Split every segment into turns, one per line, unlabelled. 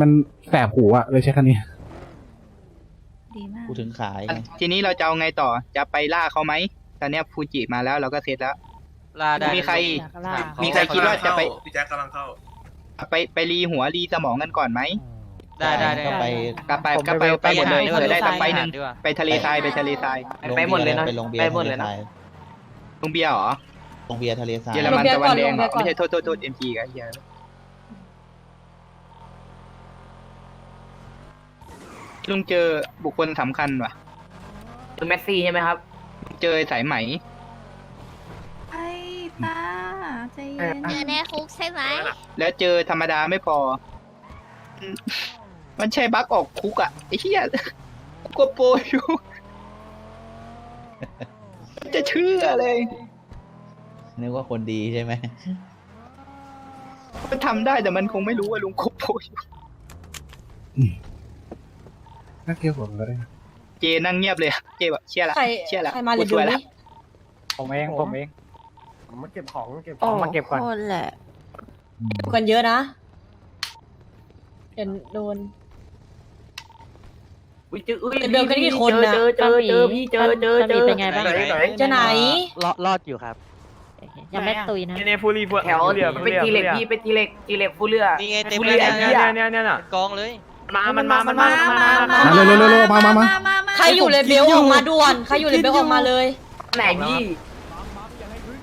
มันแสบหูอะเลยใช้คันนี้
ดีมาก
กูถึงขายไง
ทีนี้เราจะเอาไงต่อ จะไปล่าเขาไหม ตอนเนี้ยฟูจิมาแล้วเราก็เซตแล้ว
ลาได้
มีใคร
ถามเขา
มีใครคิดว่าจะไป
พี่แจ็คกำลังเข้า
ไปไปรีหัวรีสมองกันก่อนไหม
ได้ได้ได้
ก็ไป
กลับไปก็ไปไปหมดเลยเผื่อได้สักไปหนึ่ง
ดีกว่า
ไปทะเลทรายไปทะเลทราย
ไปหมดเลยนะ ไปลงเบียร์
ไปหมดเลยนะ
ทะทราย
ลุงเบียร์เหรอ
ลงเบียร์ทะเลทราย
เยอรมันตะวันแดงเหรอไม่ใช่โทษโทษโทษเอ็มจีกันเฮีย ลุงเจอบุคคลสำคัญว่ะ
คือเมสซี่ใช่ไหมครับ
เจอสายไหม
ไอ้ตาใจเย็น
เจอในคุกใช่ไหม
แล้วเจอธรรมดาไม่พออืมมันใช่บั๊กออกคุกอะไอ้เหี้ยกูก็โปรอยู่จะเชื่อเลย
นึกว่าคนดีใช่ไหม
มันทำได้แต่มันคงไม่รู้ว่าลุงโกโปรอยู่
น่าเที่ยวผมก็ได้นะ
เจนั่งเงียบเลยอะเจแบบเชื่อละ
ใคร
เชื่อละ
ใครมา
กู
รี
ส
วิว
วยละ
นี่
ผมเองผมเอง ผมมาเก็บของเก็บของมาเก็บก่อน
คนแหละ
ดูกันเยอะนะเห็นโดน
อุ้ยเจออุ้ย
เดินกันกี่คนน่ะ
เจอเจอเจอพี่เจอเจอเจอ
เป็นไงบ้าง
ไหนไหน
จะไหน
รอดรอดอยู่ครับ
ยังไม่ตุยนะ
เนี่ยฟูรีฟู
แถวเป็นทีเล็กพี่เป็นทีเล็กทีเล็กฟูเรือ
นี่ไงเต็ม
ฟู
เล
เรื
ย
อไอ้
เนี่
เหี้
ย
ย
เนี่ยเนี่ยเนี่ย
กองเลย
มามันมามันมามันมา
มาเร็วเร็วเร็วเร็วมา มามา
ใครอยู่เลเบลออกมาด่วน ใครอยู่เลเบลออกมาเลย
ไหนพี่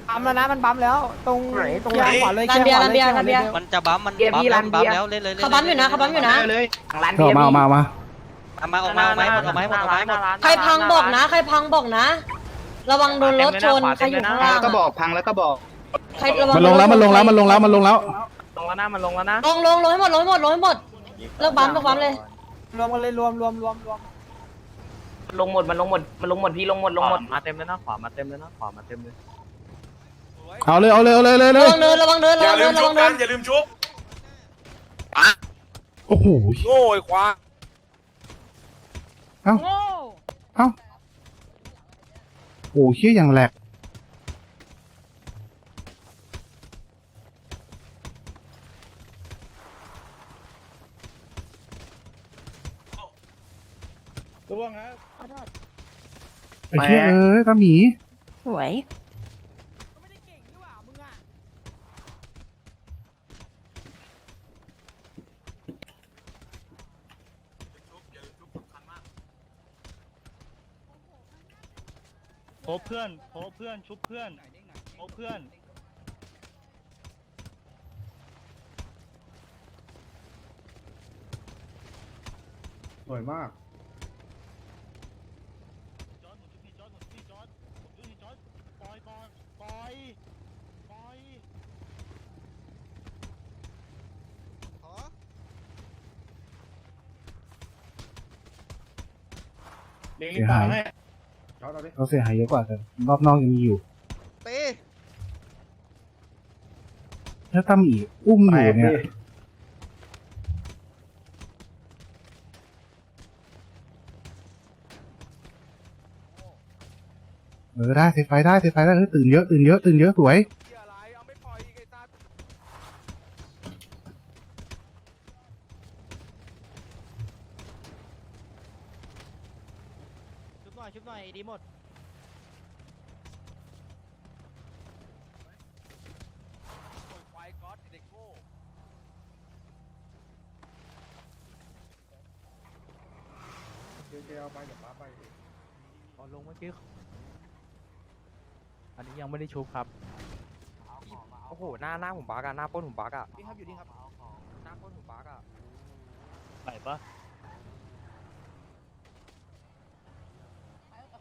ปั๊มแล้วนะมันปั๊มแล้ว ตรงไหนตรงยางขวาเลย
ร้านเบียร์ร้านเบียร์ร้านเบียร์
มันจะบัมมันบัมแล้วบัมแล้วเล่นเลย
เขาบัมอยู่นะเขาบัมอยู่นะ
เาเลย
ทางร้าน
อ
เบี
อยก
ร์
มาออก
พี่
มาออกมา
เอามาออกมาออกมาให้หมดออกมาให้หมดออกมาให้หมด
ใครพังบอกนะ ใครพังบอกนะ ระวังโดนรถชนใครอยู่ข้าง
พัง
ล่าง
แล้วก็บ
อะ
อกพังแล้วก็บอก
ใครระวัง
มันลงแล้วมันลงแล้วมันลงแล้วมันลงแล้ว
ลงแล้วนะมันลงแล้วนะ
ลงลงลงให้หมดลงให้หมดลงให้หมด เลิกบัมเลิกบัมเลย
รวมกันเลยรวมรวมรวมรวม
ลงหมดมันลงหมดมันลงหมดพี่ลงหมดลงหมด
มาเต็มเลยนะขวามาเต็มเลยนะขวามาเต็มเลย
เอาเลยเอาเลยเอาเลยเลยเล
ระ
ย
วังเดินระวังเดิน
อ
ระ
ย่า
วัง
ลื
เดิ
ม
นระ
ชุ
วั
บ
งเดิ
กันนอย่าลืมชุบ
โอ้โห
โง่ไอ้ควาย
เอ้าเอ้าโอ้เชี่ยอย่างแหลก ไอ้เชี่ยเอ้ยตาหมี
สวย
โพบเพื่อนโพบเพื่อนชุบเพื่อนโพบเพื่อน
สวยมาก
จอร์ดหมุนชุบนี่จอร์ดหมุนชุบนี่จอร์ดหมุนชุบนี่จอร์ดปล่อยก่อนปล่อยปล่อย
เสียหายเราเสียหายเยอะกว่าแต่รอบนอกยังมีอยู่ถ้าตั้มอีกอุ้มอยู่เนี่ย เออได้เซฟไฟได้เซฟไฟได้เออตื่นเยอะตื่นเยอะตื่นเยอะสวย
ชุบห น่อยชุบหน่อยดีหมด
ขอลงเมื่อกี้อันนี้ยังไม่ได้ชุบครับโอ้โหหน้าหน้าผมบักอะหน้าป้นผมบักอะนี่ครับอยู่นี่ครับหน้าป้นผมบักอะ
ไหนปะ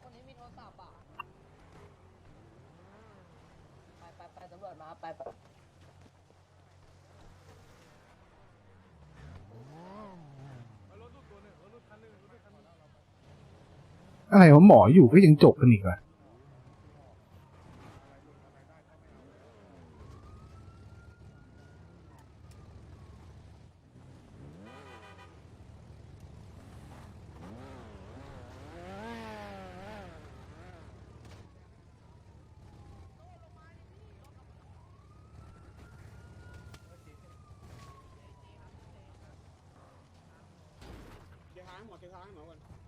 คนนี้มีโทรศัพท์อะ ไปไปไปตำรวจมาไป
อะไรวะหมออยู่ก็ยังจบกันอีกเหรอะ
tháng một cái tháng mà anh